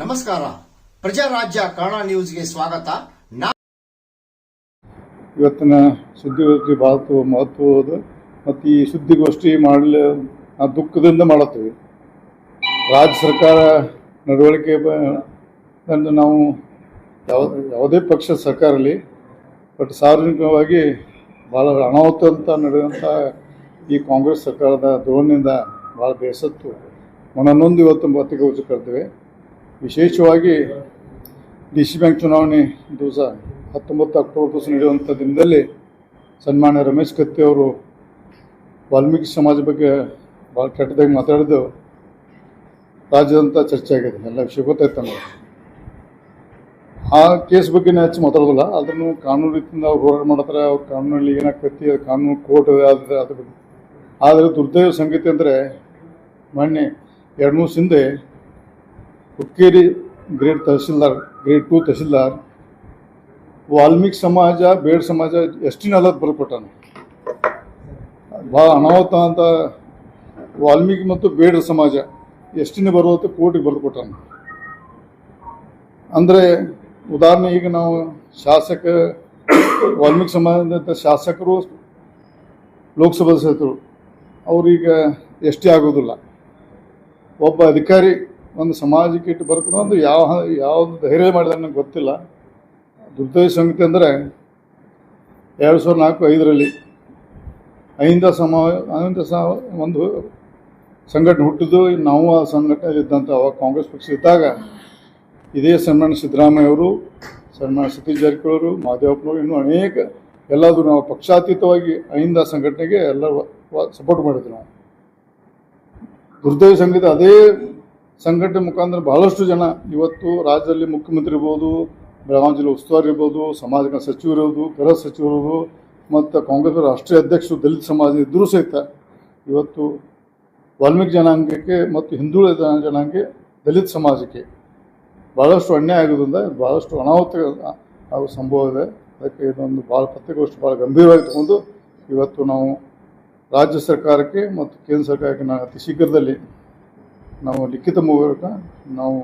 ನಮಸ್ಕಾರ. ಪ್ರಜಾರಾಜ್ಯ ಕನ್ನಡ ನ್ಯೂಸ್ಗೆ ಸ್ವಾಗತ. ಇವತ್ತಿನ ಸುದ್ದಿಗೋಷ್ಠಿ ಬಹಳ ಮಹತ್ವದ ಮತ್ತು ಈ ಸುದ್ದಿಗೋಷ್ಠಿ ಮಾಡಲು ನಾವು ದುಃಖದಿಂದ ಮಾಡುತ್ತೀವಿ. ರಾಜ್ಯ ಸರ್ಕಾರ ನಡವಳಿಕೆ ನಾವು ಯಾವ ಯಾವುದೇ ಪಕ್ಷ ಸರ್ಕಾರ ಇರಲಿ ಬಟ್ ಸಾರ್ವಜನಿಕವಾಗಿ ಭಾಳ ಅನಾಹುತ ಅಂತ ನಡೆದಂಥ ಈ ಕಾಂಗ್ರೆಸ್ ಸರ್ಕಾರದ ಧೋರಣೆಯಿಂದ ಭಾಳ ಬೇಸತ್ತು. ಮನನೊಂದು ಇವತ್ತು ಪತ್ರಿಕಾಗೋಷ್ಠಿ ಕರೆದಿವೆ ವಿಶೇಷವಾಗಿ ಡಿ ಸಿ ಬ್ಯಾಂಕ್ ಚುನಾವಣೆ ದಿವಸ ಹತ್ತೊಂಬತ್ತು ಅಕ್ಟೋಬರ್ ದಿವಸ ನಡೆಯುವಂಥ ದಿನದಲ್ಲಿ ಸನ್ಮಾನ್ಯ ರಮೇಶ್ ಕತ್ತಿ ಅವರು ವಾಲ್ಮೀಕಿ ಸಮಾಜ ಬಗ್ಗೆ ಭಾಳ ಕೆಟ್ಟದಾಗಿ ಮಾತಾಡಿದ್ದು ರಾಜ್ಯದಂಥ ಚರ್ಚೆ ಆಗಿದೆ ಎಲ್ಲ ವಿಷಯ ಗೊತ್ತಾಯ್ತು ನಮಗೆ. ಆ ಕೇಸ್ ಬಗ್ಗೆ ಹೆಚ್ಚು ಮಾತಾಡೋದಿಲ್ಲ. ಅದನ್ನು ಕಾನೂನು ರೀತಿಯಿಂದ ಅವ್ರು ಹೋರಾಟ ಮಾಡ್ತಾರೆ. ಅವ್ರ ಕಾನೂನಲ್ಲಿ ಏನಾಗ್ತೈತಿ, ಅದು ಕಾನೂನು ಕೋರ್ಟ್ ಅದ್ರ ಅದ್ರ ಬಗ್ಗೆ ಆದರೆ ದುರ್ದೈವ ಸಂಗತಿ ಅಂದರೆ, ಮೊನ್ನೆ ಎರಡು ಮೂರು ಹಿಂದೆ Hukkeri grade tahsildar, grade two tahsildar, Valmiki ಸಮಾಜ, ಬೇಡ ಸಮಾಜ ಎಷ್ಟಿನ ಅಲ್ಲದ ಬರ್ಕೊಟ್ಟಾನ ಭಾಳ ಅನಾಹುತ ಅಂತ ವಾಲ್ಮೀಕಿ ಮತ್ತು ಬೇಡ ಸಮಾಜ ಎಷ್ಟಿನ ಬರುವಂತೆ ಕೋರ್ಟಿಗೆ ಬರೆದು ಕೊಟ್ಟಾನ ಅಂದರೆ ಉದಾಹರಣೆ, ಈಗ ನಾವು ಶಾಸಕ, ವಾಲ್ಮೀಕಿ ಸಮಾಜದ ಶಾಸಕರು, ಲೋಕಸಭಾ ಸದಸ್ಯರು, ಅವ್ರೀಗ ಎಷ್ಟೇ ಆಗೋದಿಲ್ಲ. ಒಬ್ಬ ಅಧಿಕಾರಿ ಒಂದು ಸಮಾಜಕ್ಕೆ ಇಟ್ಟು ಬರ್ಕೊಂಡು ಒಂದು ಯಾವ, ಯಾವ್ದು ಧೈರ್ಯ ಮಾಡಿದ ನನಗೆ ಗೊತ್ತಿಲ್ಲ. ದುರ್ದೈವ ಸಂಗತಿ ಅಂದರೆ ಎರಡು ಸಾವಿರದ ನಾಲ್ಕು ಐದರಲ್ಲಿ ಅಹಿಂದ ಸಮ, ಅಹಿಂದ ಸ, ಒಂದು ಸಂಘಟನೆ ಹುಟ್ಟಿದ್ದು ನಾವು ಆ ಸಂಘಟನೆಯಲ್ಲಿದ್ದಂಥ ಅವಾಗ ಕಾಂಗ್ರೆಸ್ ಪಕ್ಷ ಇದ್ದಾಗ ಇದೇ ಸನ್ಮಾನ ಸಿದ್ದರಾಮಯ್ಯ ಅವರು ಸನ್ಮಾನ ಸತೀಶ್ ಜಾರಕಿಹೊಳಿ ಮಾದೇವಪ್ಪನವರು, ಇನ್ನೂ ಅನೇಕ ಎಲ್ಲಾದರೂ ನಾವು ಪಕ್ಷಾತೀತವಾಗಿ ಅಹಿಂದ ಸಂಘಟನೆಗೆ ಎಲ್ಲ ಸಪೋರ್ಟ್ ಮಾಡಿದ್ವಿ ನಾವು. ದುರ್ದೈವ ಸಂಗೀತ ಅದೇ ಸಂಘಟನೆ ಮುಖಾಂತರ ಬಹಳಷ್ಟು ಜನ ಇವತ್ತು ರಾಜ್ಯದಲ್ಲಿ ಮುಖ್ಯಮಂತ್ರಿ ಇರ್ಬೋದು ಬೆಳಗಾವಿ ಜಿಲ್ಲೆ ಉಸ್ತುವಾರಿ ಇರ್ಬೋದು, ಸಮಾಜ ಸಚಿವರು ಇರ್ಬೋದು, ಗೃಹ ಸಚಿವರು ಮತ್ತು ಕಾಂಗ್ರೆಸ್ ರಾಷ್ಟ್ರೀಯ ಅಧ್ಯಕ್ಷರು, ದಲಿತ ಸಮಾಜ ಇದ್ದರೂ ಸಹಿತ ಇವತ್ತು ವಾಲ್ಮೀಕಿ ಜನಾಂಗಕ್ಕೆ ಮತ್ತು ಹಿಂದುಳಿದ ಜನಾಂಗಕ್ಕೆ, ದಲಿತ ಸಮಾಜಕ್ಕೆ ಭಾಳಷ್ಟು ಅನ್ಯಾಯ ಆಗೋದ್ರಿಂದ ಭಾಳಷ್ಟು ಅನಾಹುತ ಆಗೋ ಸಂಭವ ಇದೆ. ಅದಕ್ಕೆ ಇದೊಂದು ಭಾಳ ಪತ್ರಿಕೋಷ್ಠಿ ಭಾಳ ಗಂಭೀರವಾಗಿ ತಗೊಂಡು ಇವತ್ತು ನಾವು ರಾಜ್ಯ ಸರ್ಕಾರಕ್ಕೆ ಮತ್ತು ಕೇಂದ್ರ ಸರ್ಕಾರಕ್ಕೆ ನಾವು ಅತಿ ಶೀಘ್ರದಲ್ಲಿ ನಾವು ಲಿಖಿತ ಮೂಲಕ ನಾವು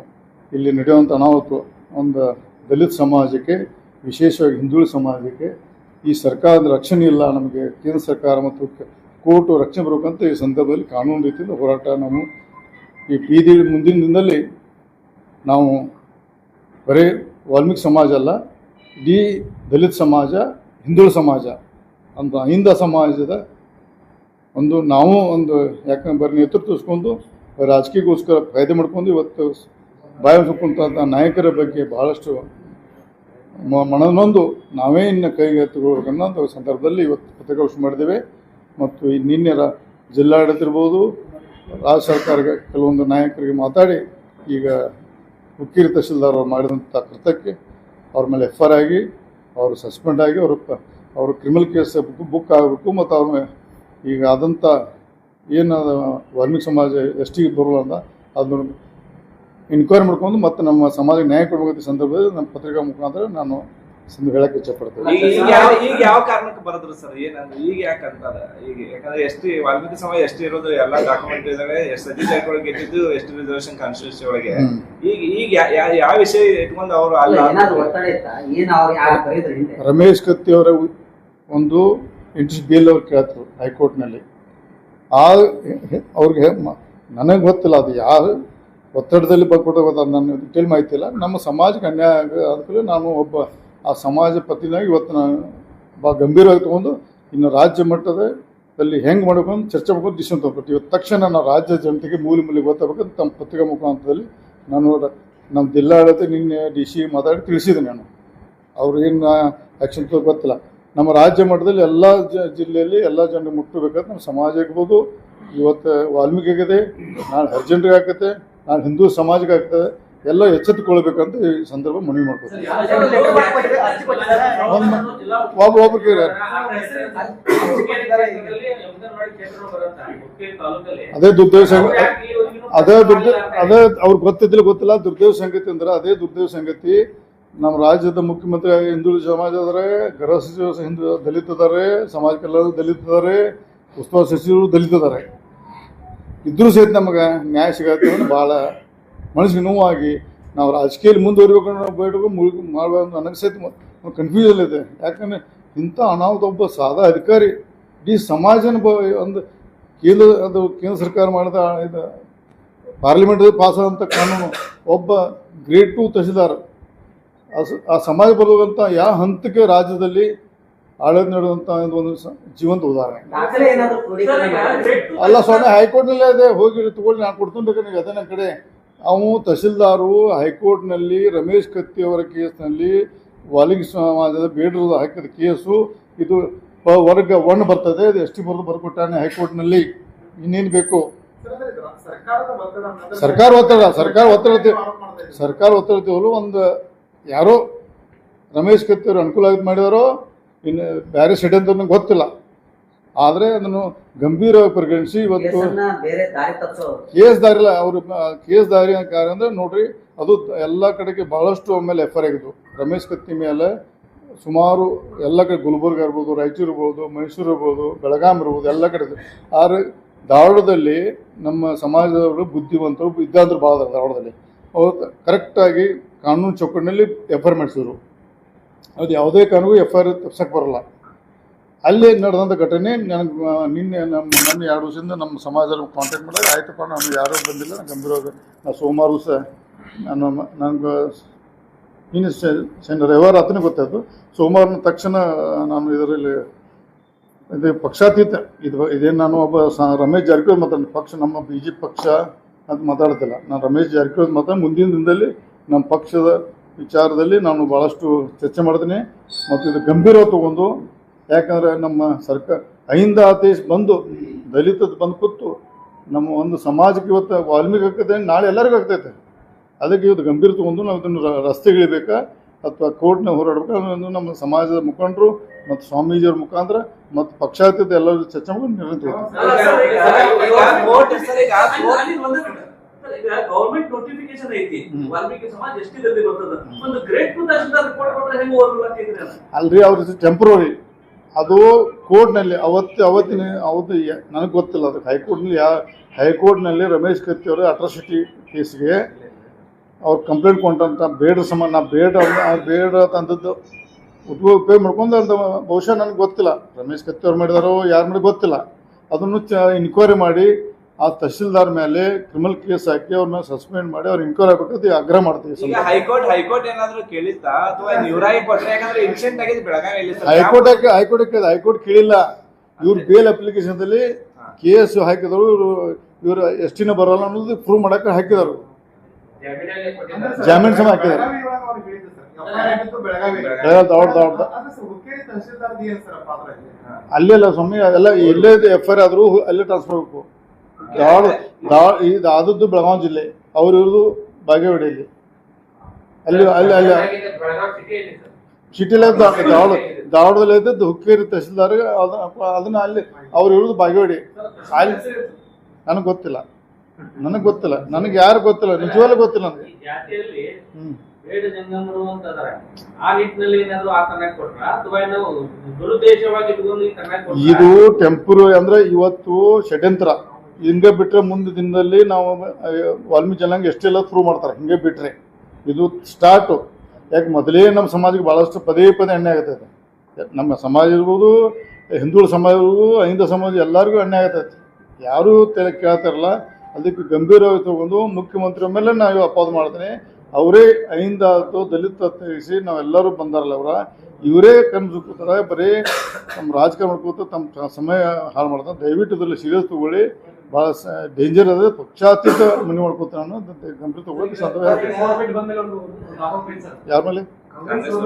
ಇಲ್ಲಿ ನಡೆಯುವಂಥ ಅನಾಹುತ ಒಂದು ದಲಿತ ಸಮಾಜಕ್ಕೆ, ವಿಶೇಷವಾಗಿ ಹಿಂದುಳಿದ ಸಮಾಜಕ್ಕೆ, ಈ ಸರ್ಕಾರದ ರಕ್ಷಣೆ ಇಲ್ಲ, ನಮಗೆ ಕೇಂದ್ರ ಸರ್ಕಾರ ಮತ್ತು ಕೋರ್ಟು ರಕ್ಷಣೆ ಬರಬೇಕಂತ ಈ ಸಂದರ್ಭದಲ್ಲಿ ಕಾನೂನು ರೀತಿಯಿಂದ ಹೋರಾಟ ನಾವು ಈ ಬೀದಿ ಮುಂದಿನ ದಿನದಲ್ಲಿ ನಾವು ಬರೀ ವಾಲ್ಮೀಕಿ ಸಮಾಜ ಅಲ್ಲ, ಇಡೀ ದಲಿತ ಸಮಾಜ ಹಿಂದೂ ಸಮಾಜ, ಅಂತ ಹಿಂದ ಸಮಾಜದ ಒಂದು ನಾವು ಒಂದು ಯಾಕಂದ್ರೆ ಬರೀ ನೇತೃತ್ವ ಇಸ್ಕೊಂಡು ರಾಜಕೀಯಕ್ಕೋಸ್ಕರ ಫಾಯ್ದೆ ಮಾಡ್ಕೊಂಡು ಇವತ್ತು ಬಾಯಿ ಸುಕ್ಕುವಂಥ ನಾಯಕರ ಬಗ್ಗೆ ಬಹಳಷ್ಟು ಮನನೊಂದು ನಾವೇ ಇನ್ನು ಕೈಗೆ ತಗೊಳ್ಬೇಕನ್ನೋ ಸಂದರ್ಭದಲ್ಲಿ ಇವತ್ತು ಪತ್ರಿಕಾಗೋಷ್ಠಿ ಮಾಡಿದ್ದೇವೆ. ಮತ್ತು ಈ ನಿನ್ನೆ ಜಿಲ್ಲಾಡಳಿತ ಇರ್ಬೋದು, ರಾಜ್ಯ ಸರ್ಕಾರ ಕೆಲವೊಂದು ನಾಯಕರಿಗೆ ಮಾತಾಡಿ ಈಗ ಹುಕ್ಕೇರಿ ತಹಶೀಲ್ದಾರ್ ಅವ್ರು ಮಾಡಿದಂಥ ಕೃತ್ಯಕ್ಕೆ ಅವ್ರ ಮೇಲೆ ಎಫ್ ಆರ್ ಆಗಿ ಅವರು ಸಸ್ಪೆಂಡ್ ಆಗಿ ಅವರು ಅವರು ಕ್ರಿಮಿನಲ್ ಕೇಸ್ ಬುಕ್ ಬುಕ್ ಆಗಬೇಕು ಮತ್ತು ಅವ್ರ ಈಗ ಆದಂಥ ಏನು ವಾಲ್ಮೀಕಿ ಸಮಾಜ ಎಷ್ಟಿಗೆ ಬರಲ್ಲ ಅಂತ ಅದನ್ನ ಇನ್ಕ್ವೈರಿ ಮಾಡ್ಕೊಂಡು ಮತ್ತು ನಮ್ಮ ಸಮಾಜಕ್ಕೆ ನ್ಯಾಯ ಕೊಡಬೇಕಂತ ಸಂದರ್ಭದಲ್ಲಿ ನಮ್ಮ ಪತ್ರಿಕಾ ಮುಖಾಂತರ ನಾನು ಸಂದು ಹೇಳಕ್ಕೆ ಇಚ್ಛಪಡ್ತೇನೆ. ಈಗ ಈಗ ಯಾವ ಈಗ ಯಾವ ಕಾರಣಕ್ಕೆ ಬರದ್ರು ಸರ್ ಏನಂದ್ರೆ ಈಗ ಯಾಕೆ ಅಂತಾರೆ? ಈಗ ಯಾಕಂದ್ರೆ ಎಷ್ಟು ವಾಲ್ಮೀಕಿ ಸಮಯ ಎಷ್ಟು ಇರೋದು ಎಲ್ಲ ಡಾಕ್ಯುಮೆಂಟ್ ಇದಾವೆ ಎಷ್ಟು ಸತೀಶ್ ಒಳಗೆ ಗೆದ್ದಿದ್ದು ಎಷ್ಟು ರಿಸರ್ವೇಶನ್ ಕಾನ್ಸ್ಟಿಟ್ಯೂನ್ಸಿ ಒಳಗೆ. ಹ್ಮ್. ಈಗ ಈಗ ಯಾ- ಯಾ- ಯಾವ ವಿಷಯ ಇಟ್ಕೊಂಡು ಅವರು ಅಲ್ಲ ಏನಾದ್ರು ಒತ್ತಡ ಇತ್ತ? ಏನ್ ಅವ್ರು ಯಾರು ಬರೀದ್ರು ಹಿಂದೆ? ರಮೇಶ್ ಕತ್ತಿ ಅವರ ಒಂದು ಇಂಟ್ರೆಸ್ಟ್ ಬಿಲ್ ಅವ್ರು ಕೇಳ್ತರು ಹೈಕೋರ್ಟ್ನಲ್ಲಿ. ಆ ಅವ್ರಿಗೆ ನನಗೆ ಗೊತ್ತಿಲ್ಲ ಅದು ಯಾರು ಒತ್ತಡದಲ್ಲಿ ಬರ್ಕೊಟ್ಟು ಗೊತ್ತಾಗ ನನ್ನ ಡಿಟೇಲ್ ಮಾಹಿತಿ ಇಲ್ಲ. ನಮ್ಮ ಸಮಾಜಕ್ಕೆ ಅನ್ಯಾಯ ಅದಕ್ಕೆ ನಾನು ಒಬ್ಬ ಆ ಸಮಾಜ ಪತಿನಾಗಿ ಇವತ್ತು ನಾನು ಭಾಳ ಗಂಭೀರವಾಗಿ ತಗೊಂಡು ಇನ್ನು ರಾಜ್ಯ ಮಟ್ಟದಲ್ಲಿ ಹೆಂಗೆ ಮಾಡಬೇಕು ಅಂತ ಚರ್ಚೆ ಮಾಡ್ಕೊಂಡು ಡಿಸಿಷನ್ ತೊಗೊಳ್ಬೇಕು ಇವತ್ತು ತಕ್ಷಣ ನಾವು ರಾಜ್ಯ ಜನತೆಗೆ ಮೂಲೆ ಮೂಲೆ ಗೊತ್ತಾಗಬೇಕಂತ ತಮ್ಮ ಪತ್ರಿಕಾ ಮುಖಾಂತರದಲ್ಲಿ ನಾನು ನಮ್ಮ ಜಿಲ್ಲಾಡಳಿತ ನಿನ್ನೆ ಡಿ ಸಿ ಮಾತಾಡಿ ತಿಳಿಸಿದೆ ನಾನು. ಅವ್ರು ಏನು ಆ್ಯಕ್ಷನ್ ತಗೋ ಗೊತ್ತಿಲ್ಲ. ನಮ್ಮ ರಾಜ್ಯ ಮಟ್ಟದಲ್ಲಿ ಎಲ್ಲ ಜ, ಜಿಲ್ಲೆಯಲ್ಲಿ ಎಲ್ಲ ಜನರಿಗೆ ಮುಟ್ಟಬೇಕಾದ್ರೆ ನಮ್ಮ ಸಮಾಜ ಇರ್ಬೋದು, ಇವತ್ತು ವಾಲ್ಮೀಕಿ ಆಗಿದೆ ನಾಳೆ ಹರಿಜನರಿಗೆ ಆಗ್ತದೆ, ನಾಳೆ ಹಿಂದೂ ಸಮಾಜಕ್ಕೆ ಆಗ್ತದೆ. ಎಲ್ಲ ಎಚ್ಚೆತ್ತುಕೊಳ್ಬೇಕಂತ ಈ ಸಂದರ್ಭ ಮನವಿ ಮಾಡ್ಕೊತೀನಿ ಅದೇ ದುರ್ದೇವ ಸಂಗತಿ ಅದೇ ದುರ್ದ ಅದೇ ಅವ್ರಿಗೆ ಗೊತ್ತಿದ್ದಿಲ್ಲ, ಗೊತ್ತಿಲ್ಲ. ದುರ್ದೇವ ಸಂಗತಿ ಅಂದ್ರೆ ಅದೇ ದುರ್ದೇವ ಸಂಗತಿ. ನಮ್ಮ ರಾಜ್ಯದ ಮುಖ್ಯಮಂತ್ರಿ ಹಿಂದುಳಿದ ಸಮಾಜ ಆದರೆ ಗೃಹ ಸಚಿವ ಹಿಂದೂ ದಲಿತ ಅದಾರೆ ಸಮಾಜ ಕಲ್ಯಾಣ ದಲಿತ ಅದಾರೆ ಉಸ್ತುವಾರಿ ಸಚಿವರು ದಲಿತ ಅದಾರೆ ಇದ್ರೂ ಸಹಿತ ನಮಗೆ ನ್ಯಾಯ ಸಿಗತ್ತೆ ಭಾಳ ಮನಸ್ಸಿಗೆ ನೋವಾಗಿ ನಾವು ರಾಜಕೀಯದಲ್ಲಿ ಮುಂದುವರಿಬೇಕು ಅನ್ನೋ ಬೇಡಬೇಕು ಮುಳುಗು ಮಾಡಬೇಕು ನನಗೆ ಸಹಿತ ಕನ್ಫ್ಯೂಷನ್ ಇದೆ. ಯಾಕಂದರೆ ಇಂಥ ಅನಾಹುತ ಒಬ್ಬ ಸಾದಾ ಅಧಿಕಾರಿ ಇಡೀ ಸಮಾಜನ ಬ ಒಂದು ಕೇಂದ್ರ ಅದು ಕೇಂದ್ರ ಸರ್ಕಾರ ಮಾಡಿದ ಇದು ಪಾರ್ಲಿಮೆಂಟ್ ಪಾಸ್ ಆದಂಥ ಕಾನೂನು ಒಬ್ಬ ಗ್ರೇಟ್ ಟು ತಹಸೀಲ್ದಾರ್. ಆ ಸ- ಆ ಸಮಾಜ ಬರುವಂಥ ಯಾವ ಹಂತಕ್ಕೆ ರಾಜ್ಯದಲ್ಲಿ ಆಡಳಿತ ನಡೆಯುವಂಥ ಒಂದು ಜೀವಂತ ಉದಾಹರಣೆ. ಅಲ್ಲ ಸ್ವಾಮಿ ಹೈಕೋರ್ಟ್ನಲ್ಲೇ ಇದೆ. ಹೋಗಿ ತಗೊಳ್ಳಿ ನಾನು ಕೊಡ್ತೀನಿ ಬೇಕಾದ್ರೆ ನೀವು ಅದೇ ನನ್ನ ಕಡೆ ಅವು ತಹಸೀಲ್ದಾರು, ಹೈಕೋರ್ಟ್ನಲ್ಲಿ, ರಮೇಶ್ ಕತ್ತಿ ಅವರ ಕೇಸ್ನಲ್ಲಿ, ವಾಲಿಂಗ್ ಸಮಾಜದ ಬೇಡರು ಹಾಕಿದ ಕೇಸು, ಇದು ವರ್ಗ ಒಣ ಬರ್ತದೆ, ಅದು ಎಸ್ ಟಿ ಬರೆದು ಬರ್ಕೊಟ್ಟಾನೆ ಹೈಕೋರ್ಟ್ನಲ್ಲಿ. ಇನ್ನೇನು ಬೇಕು? ಸರ್ಕಾರ ಒತ್ತಡ ಸರ್ಕಾರ ಒತ್ತಡ ಸರ್ಕಾರ ಒತ್ತಡ ಒಂದು ಯಾರೋ ರಮೇಶ್ ಕತ್ತಿ ಅವರು ಅನುಕೂಲ ಆಗಿ ಮಾಡಿದಾರೋ, ಇನ್ನು ಬೇರೆ ಅಂತ ಗೊತ್ತಿಲ್ಲ. ಆದರೆ ಅದನ್ನು ಗಂಭೀರವಾಗಿ ಪರಿಗಣಿಸಿ ಇವತ್ತು ಕೇಸ್ ದಾರಿ ಇಲ್ಲ ಅವರು ಕೇಸ್ ದಾರಿ ಕಾರ್ಯ ಅಂದ್ರೆ ನೋಡ್ರಿ ಅದು ಎಲ್ಲ ಕಡೆಗೆ ಬಹಳಷ್ಟು ಆಮೇಲೆ ಎಫ್ ಐ ಆಗಿದ್ದು ರಮೇಶ್ ಕತ್ತಿ ಮೇಲೆ ಸುಮಾರು ಎಲ್ಲ ಕಡೆ ಗುಲ್ಬರ್ಗ ಇರ್ಬೋದು ರಾಯಚೂರು ಇರ್ಬೋದು ಮೈಸೂರು ಇರ್ಬೋದು ಬೆಳಗಾಂ ಇರ್ಬೋದು ಎಲ್ಲ ಕಡೆ ಆದರೆ ಧಾರವಾಡದಲ್ಲಿ ನಮ್ಮ ಸಮಾಜದವರು ಬುದ್ಧಿವಂತರು ಇದ್ದಾದ್ರು ಭಾಳ ಧಾರವಾಡದಲ್ಲಿ. ಅವ್ರು ಕರೆಕ್ಟಾಗಿ ಕಾನೂನು ಚೌಕಟ್ಟಿನಲ್ಲಿ ಎಫ್ ಐ ಆರ್ ಮಾಡಿಸಿದ್ರು. ಅದು ಯಾವುದೇ ಕಾರಣಕ್ಕೂ ಎಫ್ ಐ ಆರ್ ತಪ್ಸಕ್ಕೆ ಬರಲ್ಲ. ಅಲ್ಲಿ ನಡೆದಂಥ ಘಟನೆ, ನನಗೆ ನಿನ್ನೆ ನಮ್ಮ ನನ್ನ ಎರಡು ವರ್ಷದಿಂದ ನಮ್ಮ ಸಮಾಜದಲ್ಲಿ ಕಾಂಟ್ಯಾಕ್ಟ್ ಮಾಡಿದಾಗ, ಆಯ್ತಪ್ಪ, ನಾನು ಯಾರೂ ಬಂದಿಲ್ಲ, ನಾನು ಗಂಭೀರವಾಗಿ ನಾನು ಸೋಮವಾರ ಸಹ ನಾನು ನನಗೆ ನಿನ್ನೆ ಶನಿ ರವಿವಾರ ಹತ್ತನೇ ಗೊತ್ತಾಯ್ತು. ಸೋಮವಾರನ ತಕ್ಷಣ ನಾನು ಇದರಲ್ಲಿ ಇದು ಪಕ್ಷಾತೀತ, ಇದು, ಇದೇನು ನಾನು ಒಬ್ಬ ರಮೇಶ್ ಜಾರಕಿಹೊಳಿ ಮಾತಾಡ ಪಕ್ಷ, ನಮ್ಮ ಬಿ ಜೆ ಪಕ್ಷ ಅಂತ ಮಾತಾಡ್ತಿಲ್ಲ. ನಾನು ರಮೇಶ್ ಜಾರಕಿಹೊಳಿ ಮಾತಾಡಿ ಮುಂದಿನ ದಿನದಲ್ಲಿ ನಮ್ಮ ಪಕ್ಷದ ವಿಚಾರದಲ್ಲಿ ನಾನು ಭಾಳಷ್ಟು ಚರ್ಚೆ ಮಾಡ್ತೀನಿ ಮತ್ತು ಇದು ಗಂಭೀರವಾಗಿ ತಗೊಂಡು ಯಾಕಂದರೆ ನಮ್ಮ ಸರ್ಕಾರ ಅಹಿಂದ ಆತೇಶ್ ಬಂದು ದಲಿತದ ಬಂದು ಕೂತು ನಮ್ಮ ಒಂದು ಸಮಾಜಕ್ಕೆ ಇವತ್ತು ವಾಲ್ಮೀಕಿ ಆಗ್ತದೆ ನಾಳೆ ಎಲ್ಲರಿಗೂ ಆಗ್ತೈತೆ. ಅದಕ್ಕೆ ಇವತ್ತು ಗಂಭೀರ ತಗೊಂಡು ನಾವು ಇದನ್ನು ರಸ್ತೆಗಿಳಿಬೇಕಾ ಅಥವಾ ಕೋರ್ಟ್ನ ಹೋರಾಡಬೇಕಾ ಅನ್ನೋದು ನಮ್ಮ ಸಮಾಜದ ಮುಖಂಡರು ಮತ್ತು ಸ್ವಾಮೀಜಿಯವ್ರ ಮುಖಾಂತರ ಮತ್ತು ಪಕ್ಷಾತೀತ ಎಲ್ಲರೂ ಚರ್ಚೆ ಮಾಡಿ ನಿರ್ಣಯ ತಗೋತೀವಿ. ಗೌರ್ಮೆಂಟ್ ನೋಟಿಫಿಕೇಶನ್ ಐತಿ. ವಾಲ್ಮೀಕಿ ಸಮಾಜ ಎಷ್ಟಿದೆ ಗೊತ್ತದ? ಒಂದು ಗ್ರೇಟ್ ಟು ತಹಶೀಲ್ದಾರ್ ರಿಪೋರ್ಟ್ ಕೊಟ್ರೆ ಹೆಂಗ್ ಓದ್ಲಾಕಿದ್ರಿ ಅಲ್ಲ. ಅಲ್ರಿ ಅವ್ರ ಟೆಂಪ್ರವರಿ ಅದು ಕೋರ್ಟ್ನಲ್ಲಿ ಅವತ್ತು, ಅವತ್ತಿನ, ಅವತ್ತು ನನಗೆ ಗೊತ್ತಿಲ್ಲ ಅದಕ್ಕೆ ಹೈಕೋರ್ಟ್ನಲ್ಲಿ ಯಾ, ಹೈಕೋರ್ಟ್ನಲ್ಲಿ ರಮೇಶ್ ಕತ್ತಿ ಅವರು ಅಟ್ರಾಸಿಟಿ ಕೇಸ್ಗೆ ಅವ್ರು ಕಂಪ್ಲೇಂಟ್ ಕೊಟ್ಟಂತ ಬೇಡ ಸಮ, ನಾ ಬೇಡ ಬೇಡ ಅಂತಂದದ್ದು ಉಪಯೋಗ ಉಪಯೋಗ ಮಾಡ್ಕೊಂಡು ಬಹುಶಃ ನನಗೆ ಗೊತ್ತಿಲ್ಲ. ರಮೇಶ್ ಕತ್ತಿ ಅವ್ರು ಮಾಡಿದಾರೋ ಯಾರು ಮಾಡಿ ಗೊತ್ತಿಲ್ಲ. ಅದನ್ನು ಚ ಇನ್ಕ್ವೈರಿ ಮಾಡಿ ಆ ತಹಶೀಲ್ದಾರ್ ಮೇಲೆ ಕ್ರಿಮಿನಲ್ ಕೇಸ್ ಹಾಕಿ ಅವ್ರನ್ನ ಸಸ್ಪೆಂಡ್ ಮಾಡಿ ಅವ್ರು ಇನ್ಕ್ವೈರಿ ಆಗ್ಬೇಕಂತ ಆಗ್ರಹ ಮಾಡ್ತೀವಿ ಈಗ. ಹೈಕೋರ್ಟ್ ಹೈಕೋರ್ಟ್ ಏನಾದ್ರು ಕೇಳಿತ್ತಾ? ಅಥವಾ ನೀವ್ರಾಗಿ ಕೊಟ್ರೆ ಯಾಕಂದ್ರೆ ಇನ್ಸಿಡೆಂಟ್ ಆಗಿದೆ ಬೆಳಗಾವಿಯಲ್ಲಿ ಸರ್. ಹೈಕೋರ್ಟ್ ಹೈಕೋರ್ಟ್ ಹೈಕೋರ್ಟ್ ಕೇಳಿಲ್ಲ. ಇವ್ರು ಬೇಲ್ ಅಪ್ಲಿಕೇಶನ್ದಲ್ಲಿ ಕೇಸ್ ಹಾಕಿದ್ರು ಇವರು ಇವರು ಎಷ್ಟಿನ ಬರಲ್ಲ ಅನ್ನೋದು ಪ್ರೂವ್ ಮಾಡಕ್ಕೆ ಹಾಕಿದರು. ಜಾಮೀನು ಸಮ ಹಾಕಿದ್ದಾರೆ ಅಲ್ಲೆಲ್ಲ ಸ್ವಾಮಿ ಎಲ್ಲ ಎಲ್ಲೇ ಎಫ್ ಐ ಆರ್ ಆದ್ರೂ ಅಲ್ಲೇ ಟ್ರಾನ್ಸ್ಫರ್ ಆಗಬೇಕು. ದಾವಡ್ ದಾವಡ್ ಈ ಆದದ್ದು ಬೆಳಗಾವಿ ಜಿಲ್ಲೆ ಅವ್ರು ಇರೋದು ಬಾಗೇವಾಡಿಯಲ್ಲಿ. ಅಲ್ಲಿ ಅಲ್ಲಿ ಅಲ್ಲಿ. ಸಿಟಿಲೇ ದಾವಡ ದಾವಡದಲ್ಲಿ ಇದ್ದದ್ದು ಹುಕ್ಕೇರಿ ತಹಸೀಲ್ದಾರ್ ಅದನ್ನ ಅಲ್ಲಿ ಅವ್ರು ಇರೋದು ಬಾಗೇವಾಡಿ. ಅಲ್ಲಿ ನನಗೆ ಗೊತ್ತಿಲ್ಲ. ನನಗೆ ಗೊತ್ತಿಲ್ಲ. ನನಗೆ ಯಾರು ಗೊತ್ತಿಲ್ಲ. ನಿಜವಾಗ್ಲೂ ಗೊತ್ತಿಲ್ಲ ನನಗೆ. ಈ ಜಾತಿಯಲ್ಲಿ ಬೇಡ ಜಂಗಮರು ಅಂತ ಅದಾರ ಆ ನಿಟ್ಟಿನಲ್ಲಿ ಏನಾದ್ರು ಆ ಕನ್ನಡ ಕೊಟ್ರ? ಅಥವಾ ನಾವು ದುರುದ್ದೇಶವಾಗಿ ಇಟ್ಕೊಂಡು ಈ ಕನ್ನಡ ಕೊಟ್ರ? ಇದು ಟೆಂಪರರಿ ಅಂದ್ರೆ ಇವತ್ತು ಷಡ್ಯಂತ್ರ. ಹಿಂಗೆ ಬಿಟ್ಟರೆ ಮುಂದೆ ದಿನದಲ್ಲಿ ನಾವು ವಾಲ್ಮೀಕಿ ಜನಾಂಗ ಎಷ್ಟೆಲ್ಲ ಪ್ರೂವ್ ಮಾಡ್ತಾರೆ, ಹಿಂಗೆ ಬಿಟ್ಟರೆ ಇದು ಸ್ಟಾರ್ಟು ಯಾಕೆ ಮೊದಲೇ ನಮ್ಮ ಸಮಾಜಕ್ಕೆ ಭಾಳಷ್ಟು ಪದೇ ಪದೇ ಎಣ್ಣೆ ಆಗತೈತೆ ನಮ್ಮ ಸಮಾಜ ಇರ್ಬೋದು ಹಿಂದುಳಿದ ಸಮಾಜ ಇರ್ಬೋದು, ಅಹಿಂದ ಸಮಾಜ ಎಲ್ಲರಿಗೂ ಎಣ್ಣೆ ಆಗತೈತೆ ಯಾರೂ ತಲೆ ಕೇಳ್ತಾರಲ್ಲ ಅದಕ್ಕೆ ಗಂಭೀರವಾಗಿ ತಗೊಂಡು ಮುಖ್ಯಮಂತ್ರಿ ಮೇಲೆ ನಾವು ಅಪವಾದ ಮಾಡ್ತೀನಿ. ಅವರೇ ಅಹಿಂದ ಆಯಿತು ದಲಿತ ತಿಳಿಸಿ ನಾವೆಲ್ಲರೂ ಬಂದಾರಲ್ಲ ಅವರ. ಇವರೇ ಕಣ್ಣು ಕೂತಾರೆ ಬರೀ ನಮ್ಮ ರಾಜಕಾರಣ ಮಾಡ್ಕೋತ ತಮ್ಮ ಸಮಯ ಹಾಳು ಮಾಡ್ತಾರೆ ದಯವಿಟ್ಟು ಇದರಲ್ಲಿ ಸೀರಿಯಸ್ ತಗೊಳ್ಳಿ. ಭಾಳ ಡೇಂಜರ್ ಅದೇ ಪಕ್ಷಾತೀತ ಮನೆ ಮಾಡ್ಕೋತಾರೆ ಅನ್ನೋದು ಗಂಭೀರ ತಗೊಳ್ಳಿ ಸಾಧ್ಯ ಯಾರ ಮೇಲೆ? ಕಾಂಗ್ರೆಸ್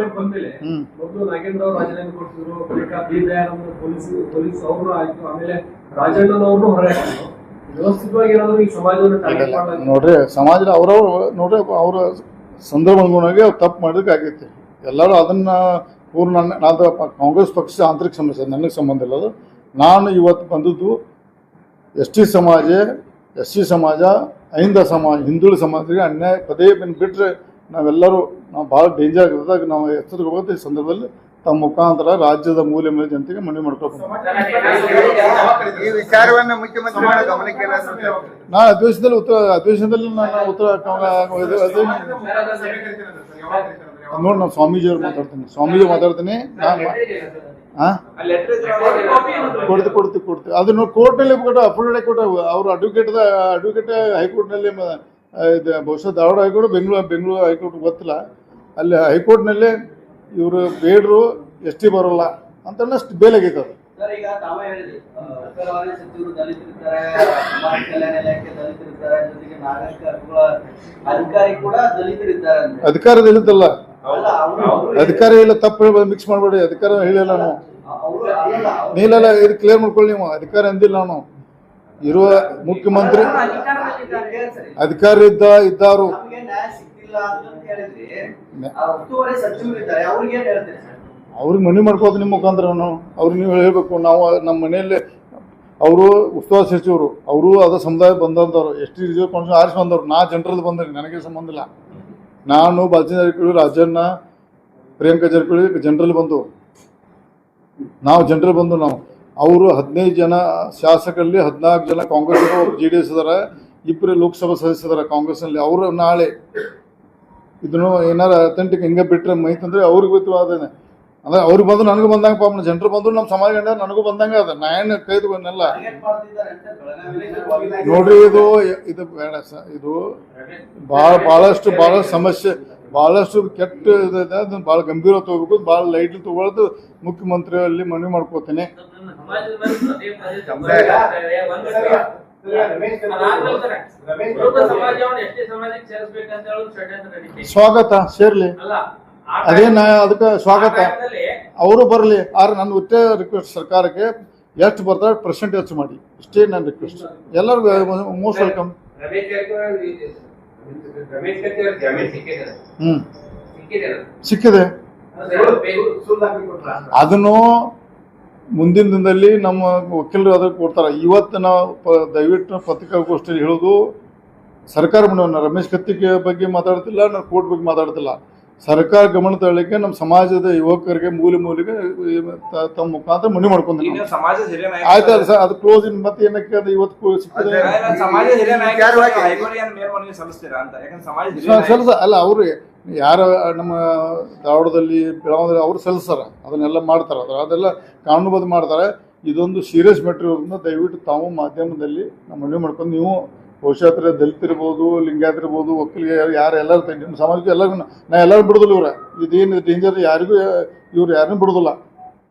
ನೋಡ್ರಿ ಸಮಾಜ ಅವ್ರವ್ರು, ನೋಡ್ರಿ, ಅವರ ಸಂದರ್ಭ ಅನುಗುಣವಾಗಿ ಅವ್ರು ತಪ್ಪು ಮಾಡೋದಕ್ಕೆ ಆಗೈತಿ. ಎಲ್ಲರೂ ಅದನ್ನ ಪೂರ್ಣ ನಾನು ಕಾಂಗ್ರೆಸ್ ಪಕ್ಷ ಆಂತರಿಕ ಸಮಸ್ಯೆ ನನಗೆ ಸಂಬಂಧ ಇಲ್ಲ ಅದು. ನಾನು ಇವತ್ತು ಬಂದದ್ದು ಎಸ್ ಟಿ ಸಮಾಜ, ಎಸ್ ಸಿ ಸಮಾಜ, ಅಹಿಂದ ಸಮಾಜ ಹಿಂದುಳಿದ ಸಮಾಜಕ್ಕೆ ಅನ್ಯಾಯ ಪದೇ ಬಿಟ್ಟರೆ ನಾವೆಲ್ಲರೂ, ನಾವು ಭಾಳ ಡೇಂಜರ್ ಆಗಿರೋದಾಗ ನಾವು ಎಚ್ಚರಿಕೆ ಈ ಸಂದರ್ಭದಲ್ಲಿ. ತಮ್ಮ ಮುಖಾಂತರ ರಾಜ್ಯದ ಮೂಲೆ ಮೇಲೆ ಜನತೆಗೆ ಮನವಿ ಮಾಡ್ಕೊಳ್ಬೇಕು. ಈ ವಿಚಾರವನ್ನ ಗಮನಕ್ಕೆ ಏನಾದ್ರು ನಾ ಅಧಿವೇಶನದಲ್ಲಿ ಉತ್ತರ ಅಧಿವೇಶನದಲ್ಲಿ ನಾನು ಉತ್ತರ ನೋಡಿ ನಾನು ಸ್ವಾಮೀಜಿಯವ್ರು ಮಾತಾಡ್ತೀನಿ. ಸ್ವಾಮೀಜಿ ಮಾತಾಡ್ತೀನಿ. ನಾನು ಕೊಡ್ತೀವಿ ಆ? ಲೆಟರ್ ನೋಡಿ ಕೊಡ್ತು ಕೊಡ್ತು ಕೊಡ್ತು ಅದನ್ನು ಕೋರ್ಟ್ನಲ್ಲಿ ಕೊಟ್ಟು ಅಫಿಡೇಟ್ ಕೊಟ್ಟು ಅವರು ಅಡ್ವೊಕೇಟ್ ಅಡ್ವೊಕೇಟ್ ಹೈಕೋರ್ಟ್ನಲ್ಲಿ ಇದು ಬಹುಶಃ Dharwad high court Bengaluru Bengaluru high court ಗೊತ್ತಿಲ್ಲ. ಅಲ್ಲಿ ಹೈಕೋರ್ಟ್ನಲ್ಲಿ ಇವರು ಬೇಡರು ಎಸ್ ಟಿ ಬರೋಲ್ಲ ಅಂತ ಅಷ್ಟು ಸರ್ ಈಗ ತಾವೇ ಹೇಳಿದ್ರಿ ಆ, ಉತ್ತರವಾಣಿ ಸಚಿವರು ದಲಿತರಿದ್ದಾರೆ ಸಮಾಜ ಕಲ್ಯಾಣ ಇಲಾಖೆ ದಲಿತರಿದ್ದಾರೆ ಜೊತೆಗೆ ನಾಗರಿಕ ಹಕ್ಕುಗಳ ಅಧಿಕಾರಿ ಕೂಡ ದಲಿತರಿದ್ದಾರೆ ಅಂತ ಅಧಿಕಾರದಲ್ಲಿದ್ದಲ್ಲ ಅಲ್ಲ ಅವರು ಅವರು ಅಧಿಕಾರ ಇಲ್ಲ ತಪ್ಪು ಮಿಕ್ಸ್ ಮಾಡಬೇಡಿ ಅಧಿಕಾರ ಹೇಳಿಲ್ಲ ನಾವು. ಅವರು ಅಲ್ಲಲ್ಲ ಅವ್ರು- ನೀಲೆಲ್ಲ ಇದು ಕ್ಲಿಯರ್ ಮಾಡ್ಕೊಳ್ಳಿ ನೀವು ಅಧಿಕಾರ ಅಂದಿಲ್ಲ ನಾನು ಇರುವ ಮುಖ್ಯಮಂತ್ರಿ ಅಧಿಕಾರಿ. ಅಧಿಕಾರ ಇದ್ದ ಇದ್ದಾರು. ನಮ್ಗೆ ನ್ಯಾಯ ಸಿಕ್ತಿಲ್ಲ ಅವ್ರಿಗೆ ಮನವಿ ಮಾಡ್ಕೋದು ನಿಮ್ಮ ಮುಖಾಂತರ ಅವ್ರಿಗೆ ನೀವು ಹೇಳಬೇಕು ನಾವು ನಮ್ಮ ಮನೆಯಲ್ಲಿ ಅವರು ಉಸ್ತುವಾರಿ ಸಚಿವರು ಅವರು ಅದ ಸಮುದಾಯ ಬಂದಂಥವ್ರು ಎಷ್ಟು ರಿಸರ್ವ್ ಕೌನ್ಸಿಲ್ ಆರಿಸಿ ಬಂದವರು ನಾ ಜನರಲ್ಲಿ ಬಂದ್ರಿ ನನಗೆ ಸಂಬಂಧ ಇಲ್ಲ. ನಾನು ಬಾಲಚಂದ್ರ ಜಾರಕಿಹೊಳಿ ರಾಜಣ್ಣ ಪ್ರಿಯಾಂಕಾ ಜಾರಕಿಹೊಳಿ ಜನರಲ್ಲಿ ಬಂದು. ನಾವು ಜನರಲ್ಲಿ ಬಂದು ನಾವು. ಅವರು ಹದಿನೈದು ಜನ ಶಾಸಕರಲ್ಲಿ ಹದಿನಾಲ್ಕು ಜನ ಕಾಂಗ್ರೆಸ್ ಜೆ ಡಿ ಎಸ್ ಇದ್ದಾರೆ ಇಬ್ಬರು ಲೋಕಸಭಾ ಸದಸ್ಯರ ಕಾಂಗ್ರೆಸ್ನಲ್ಲಿ. ಅವರು ನಾಳೆ ಇದನ್ನು ಏನಾರ ಅಥೆಂಟಿಕ್ ಹಿಂಗೆ ಬಿಟ್ಟರೆ ಮೈತಂದ್ರೆ ಅವ್ರಿಗೆ ಬಿತ್ತು ಅದೇನೆ ಅಂದ್ರೆ ಅವ್ರಿಗೆ ಬಂದು ನನಗೂ ಬಂದಂಗ ಪಾಪ ಜನರು ಬಂದ್ರು ನಮ್ಮ ಸಮಾಜ ಕಂಡ ನನಗೂ ಬಂದಂಗೆ ಅದ ನಾ ಏನು ಬೆಳಗಾವಿಯಲ್ಲಿ ನೋಡ್ರಿ ಇದು ಇದು ಬೇಡ ಸ, ಇದು ಭಾಳ ಭಾಳಷ್ಟು ಭಾಳಷ್ಟು ಸಮಸ್ಯೆ ಭಾಳಷ್ಟು ಕೆಟ್ಟ ಇದೆ ಅದನ್ನ ಭಾಳ ಗಂಭೀರ ತಗೋಬೇಕು ಭಾಳ ಲೈಟ್ ತಗೊಳ್ಳೋದು ಮುಖ್ಯಮಂತ್ರಿ ಅಲ್ಲಿ ಮನವಿ ಮಾಡ್ಕೋತೀನಿ. ಸ್ವಾಗತ ಸೇರ್ಲಿ. ಅದೇನ ಅದಕ್ಕೆ ಸ್ವಾಗತ. ಅವರು ಬರಲಿ ಆದ್ರೆ ನನ್ನ ಒಟ್ಟೆ ರಿಕ್ವೆಸ್ಟ್ ಸರ್ಕಾರಕ್ಕೆ ಎಷ್ಟು ಬರ್ತಾರೆ ಪರ್ಸೆಂಟ್ ಹೆಚ್ಚು ಮಾಡಿ. ಇಷ್ಟೇ ನನ್ನ ರಿಕ್ವೆಸ್ಟ್ ಎಲ್ಲರಿಗೂ ಮೋಸ್ಟ್ ವೆಲ್ಕಮ್ ಹ್ಮ್. ಸಿಕ್ಕಿದೆ ಅದನ್ನು ಮುಂದಿನ ದಿನದಲ್ಲಿ ನಮ್ಮ ವಕೀಲರು ಅದಕ್ಕೆ ಕೊಡ್ತಾರೆ. ಇವತ್ತು ನಾವು ಪ, ದಯವಿಟ್ಟು ಪತ್ರಿಕಾಗೋಷ್ಠಿಯಲ್ಲಿ ಹೇಳೋದು ಸರ್ಕಾರ ರಮೇಶ್ ಕತ್ತಿಗೆ ಬಗ್ಗೆ ಮಾತಾಡ್ತಿಲ್ಲ ನಾನು ಕೋರ್ಟ್ ಬಗ್ಗೆ ಮಾತಾಡ್ತಿಲ್ಲ. ಸರ್ಕಾರ ಗಮನ ತಳ್ಳಿಕೆ ನಮ್ಮ ಸಮಾಜದ ಯುವಕರಿಗೆ ಮೂಲೆ ಮೂಲೆಗೆ ತ- ತಮ್ಮ ಮುಖಾಂತರ ಮನವಿ ಮಾಡ್ಕೊಂಡು ನಾಯಕ ಆಯ್ತು ಅದು ಸರ್. ಅದು ಕ್ಲೋಸ್ ಇನ್ ಮತ್ತೆ ಏನಕ್ಕೆ ಅದು ಇವತ್ತು ಸಿಕ್ಕಿದೆ? ಸೆಲ್ಸ ಅಲ್ಲ ಅವರು ಯಾರ ನಮ್ಮ ಧಾರವಾಡದಲ್ಲಿ ಬೆಳಗಾವದಲ್ಲಿ ಅವರು ಸಲ್ಲಿಸ್ತಾರ. ಅದನ್ನೆಲ್ಲ ಮಾಡ್ತಾರೆ. ಅದ್ರ ಅದೆಲ್ಲ ಕಾನೂನುಬದ್ಧ ಮಾಡ್ತಾರೆ. ಇದೊಂದು ಸೀರಿಯಸ್ ಮ್ಯಾಟ್ರ್ ಇರೋದ್ರಿಂದ ದಯವಿಟ್ಟು ತಾವು ಮಾಧ್ಯಮದಲ್ಲಿ ನಮ್ಮ ಮನವಿ ಮಾಡ್ಕೊಂಡು ನೀವು ಬಹುಶಃ ದಲಿತಿರ್ಬೋದು ಲಿಂಗಾಯತ್ ಇರ್ಬೋದು ಒಕ್ಕಲಿಗೆ ಯಾರು ಎಲ್ಲರೂ ನಿಮ್ಮ ಸಮಾಜಕ್ಕೆ ಎಲ್ಲರೂ ನಾ ಎಲ್ಲರೂ ಬಿಡೋದಿಲ್ಲ ಇವ್ರ. ಇದೇನು ಡೇಂಜರ್ ಯಾರಿಗೂ ಇವ್ರು ಯಾರನ್ನೂ ಬಿಡೋದಿಲ್ಲ.